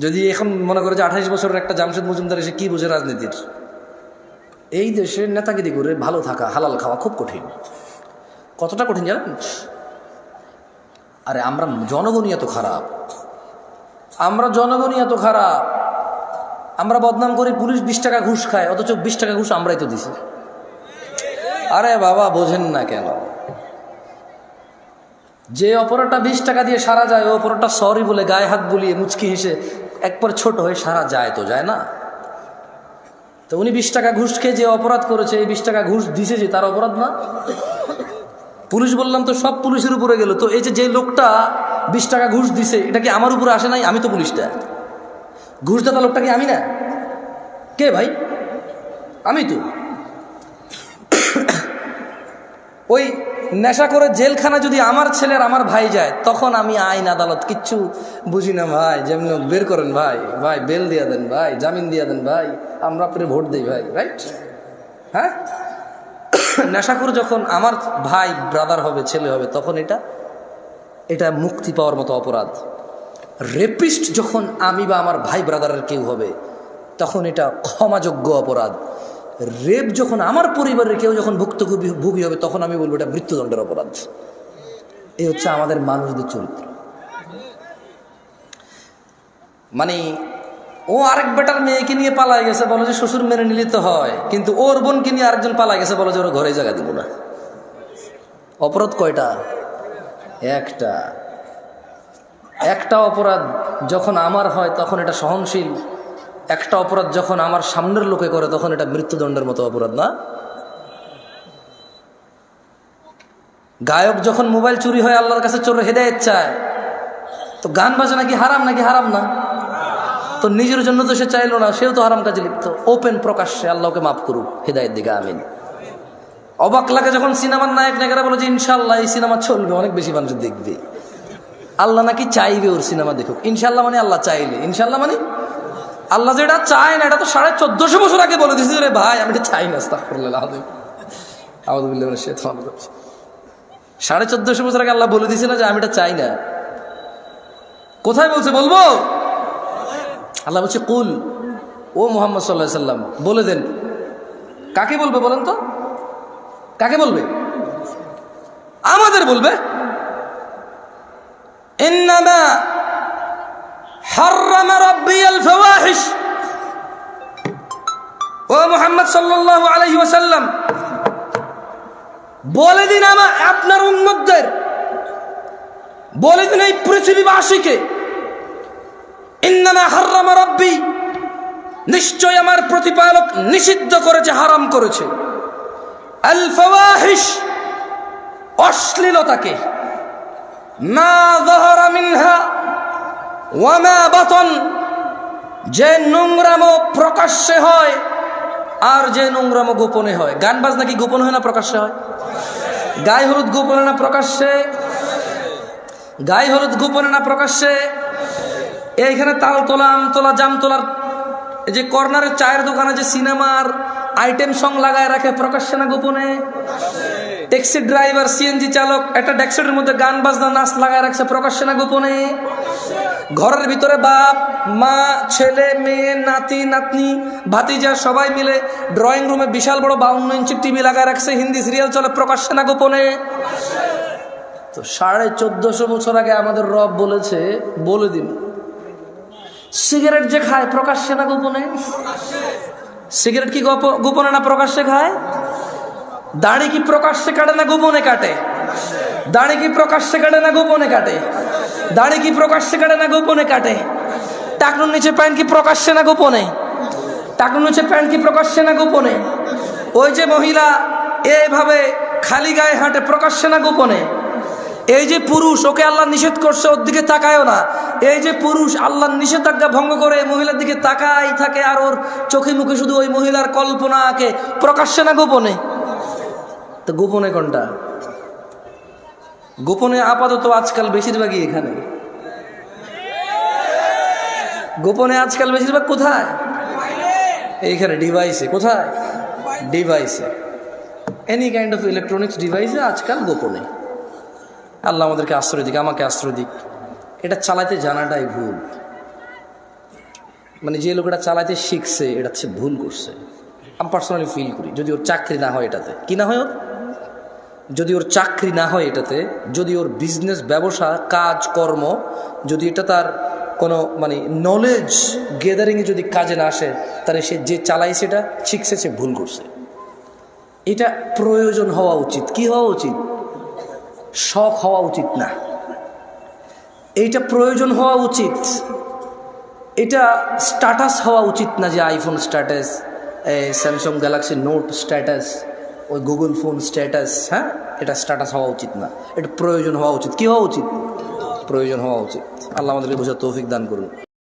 যদি এখন মনে করে যে আঠাইশ বছরের একটা জামশেদ মজুমদার এসে কি বোঝে রাজনীতির? এই দেশের নেতাগিরি করে ভালো থাকা, হালাল খাওয়া খুব কঠিন। কতটা কঠিন জানেন? আরে আমরা জনগণই এত খারাপ। আমরা জনগণই এত খারাপ। আমরা বদনাম করি পুলিশ বিশ টাকা ঘুষ খায়, অথচ বিশ টাকা ঘুষ আমরাই তো দিছি। আরে বাবা, বোঝেন না কেন? যে অপরাধটা বিশ টাকা দিয়ে সারা যায় অপরাধটা সরি বলে গায়ে হাত বুলিয়ে মুচকি হেসে একবার ছোট হয়ে সারা যায় তো, যায় না? তো উনি বিশ টাকা ঘুষ খেয়ে যে অপরাধ করেছে, এই বিশ টাকা ঘুষ দিছে যে তার অপরাধ না? পুলিশ বললাম তো সব পুলিশের উপরে গেল। তো এই যে যে লোকটা বিশ টাকা ঘুষ দিছে, এটা কি আমার উপরে আসে নাই? আমি তো পুলিশটা। ঘুষ দাতা লোকটা কি আমি না? কে ভাই? আমি তো। ওই নেশা করে জেলখানা যদি আমার ছেলের আমার ভাই যায়, তখন আমি আইন আদালত কিচ্ছু বুঝি না ভাই। যেমন বের করেন ভাই। ভাই, বেল দিয়া দেন ভাই, জামিন দিয়া দেন ভাই। আমরা আপনার ভোট দিই ভাই রাইট হ্যাঁ? নেশাখোর যখন আমার ভাই ব্রাদার হবে, ছেলে হবে, তখন এটা এটা মুক্তি পাওয়ার মতো অপরাধ। রেপিস্ট যখন আমি বা আমার ভাই ব্রাদারের কেউ হবে, তখন এটা ক্ষমাযোগ্য অপরাধ। রেপ যখন আমার পরিবারের কেউ যখন ভুক্তভোগী ভোগী হবে, তখন আমি বলব এটা মৃত্যুদণ্ডের অপরাধ। এই হচ্ছে আমাদের মানুষদের চরিত্র। মানে ও আরেক বেটার মেয়েকে নিয়ে পালাই গেছে, বলো যে শ্বশুর মেনে নিলে তো হয়, কিন্তু ওর বোনকে নিয়ে আরেকজন পালাই গেছে, বলো যে ওর ঘরে জায়গা দিব না। অপরাধ কয়টা? একটা। একটা অপরাধ যখন আমার হয়, তখন এটা সহনশীল একটা অপরাধ যখন আমার সামনের লোকে করে, তখন এটা মৃত্যুদণ্ডের মতো অপরাধ না? গায়ক যখন মোবাইল চুরি হয় আল্লাহর কাছে চোর হেদায়ত চায়, তো গান বাজে নাকি হারাম নাকি হারাম না? তো নিজের জন্য তো সে চাইলো না, সেও তো হারাম কাজে লিপ্ত। ওপেন প্রকাশ্যে আল্লাহকে মাফ করুক, হেদায়ত দিকে আমিন। অবাক লাগে যখন সিনেমার নায়ক নায়িকারা বলে যে ইনশাল্লাহ এই সিনেমা চলবে, অনেক বেশি মানুষ দেখবে। আল্লাহ নাকি চাইবে ওর সিনেমা দেখুক। ইনশাল্লাহ মানে আল্লাহ চাইলে। ইনশাল্লাহ মানে আল্লাহ যেটা চায় না, এটা তো সাড়ে চোদ্দশো বছর আগে বলে দিয়েছি রে ভাই, আমি এটা চাই না সাড়ে চোদ্দশো বছর আগে আল্লাহ বলে দিয়েছে না যে, আমি এটা চাই না। কোথায় বলছে, বলব? আল্লাহ বলছে, কুল, ও মোহাম্মদ সাল্লাহ সাল্লাম, বলে দেন। কাকে বলবে বলেন তো? কাকে বলবে? আমাদের বলবে ইন্নামা হাররামা রাব্বিয়াল ফাওয়াহিশ। ও মুহাম্মদ সাল্লাল্লাহু আলাইহি ওয়াসাল্লাম, বলে দিন আমার আপনার উম্মতদের, বলে দিন এই পৃথিবীবাসীকে, ইন্নামা হাররামা রাব্বি নিশ্চয় আমার প্রতিপালক নিষিদ্ধ করেছে, হারাম করেছে। আল অশ্লীলতাকে, মা যাহারা মিনহা ওয়া মা বাতন, যে নোংরামো প্রকাশ্যে হয় আর যে নোংরামো গোপনে হয়। গান বাজনা কি গোপন হয় না প্রকাশ্যে হয়? গায়ে হলুদ গোপনে না প্রকাশ্যে? গায়ে হলুদ গোপনে না প্রকাশ্যে? এইখানে তাল তোলা, আম তোলা, জাম তোলার এই যে কর্নারের চায়ের দোকানে যে সিনেমার আইটেম সং লাগায় রাখে, প্রকাশ্যে না গোপনে? ট্যাক্সি ড্রাইভার, সিএনজি চালক, একটা ডেক্সেটের মধ্যে গান বাজনা, নাচ লাগায় রাখছে, প্রকাশ্যে না গোপনে? ঘরের ভিতরে বাপ, মা, ছেলে, মেয়ে, নাতি, নাতনি, ভাতিজা সবাই মিলে ড্রয়িং রুমে বিশাল বড় বাউন্ন ইঞ্চি টিভি লাগায় রাখছে। হিন্দি সিরিয়াল চলে প্রকাশ্যে না গোপনে। তো সাড়ে চোদ্দশো বছর আগে আমাদের রব বলেছে, বলে দিন, সিগারেট যে খায় প্রকাশ্যে না গোপনে? সিগারেট কি গোপ- গোপনে না প্রকাশ্যে খায়? দাড়ি কি প্রকাশ্যে কাটে না গোপনে কাটে? দাড়ি কি প্রকাশ্যে কাটে না গোপনে কাটে? দাড়ি কি প্রকাশ্যে কাটে না গোপনে কাটে? টাকনুর নিচে প্যান্ট কি প্রকাশ্যে না গোপনে? টাকনুর নিচে প্যান্ট কি প্রকাশ্যে না গোপনে? ওই যে মহিলা এইভাবে খালি গায়ে হাঁটে প্রকাশ্যে না গোপনে? এই যে পুরুষ, ওকে আল্লাহ নিষেধ করছে, ওর দিকে তাকায়ও না। এই যে পুরুষ, আল্লাহর নিষেধাজ্ঞা ভঙ্গ করে মহিলার দিকে তাকাই থাকে আর ওর চোখে মুখে শুধু ওই মহিলার কল্পনা আঁকে প্রকাশ্যে না গোপনে? তো গোপনে কোনটা? গোপনে আপাতত আজকাল বেশিরভাগই এখানে। গোপনে আজকাল বেশিরভাগ কোথায়? এইখানে ডিভাইসে কোথায়? ডিভাইসে এনি কাইন্ড অফ ইলেকট্রনিক্স ডিভাইসে আজকাল গোপনে। আল্লাহ আমাদেরকে আশ্রয় দিক, আমাকে আশ্রয় দিক। এটা চালাতে জানাটাই ভুল। মানে যে লোকটা চালাতে শিখছে, এটা সে ভুল করছে। আমি পার্সোনালি ফিল করি, যদি ওর চাকরি না হয় এটাতে। কি না হয় ওর? যদি ওর চাকরি না হয় এটাতে, যদি ওর বিজনেস ব্যবসা, কাজ, কর্ম, যদি এটা তার কোনো মানে নলেজ গেদারিংয়ে যদি কাজে না আসে, তাহলে সে যে চালাই সেটা শিখছে সে ভুল করছে। এটা প্রয়োজন হওয়া উচিত। কি হওয়া উচিত? শখ হওয়া উচিত না। এইটা প্রয়োজন হওয়া উচিত। এটা স্ট্যাটাস হওয়া উচিত না যে iPhone status Samsung Galaxy Note status ওই গুগল ফোন স্ট্যাটাস হ্যাঁ? এটা স্ট্যাটাস হওয়া উচিত না। এটা প্রয়োজন হওয়া উচিত। কী হওয়া উচিত? প্রয়োজন হওয়া উচিত। আল্লাহ আমাদেরকে বোঝার তৌফিক দান করুন।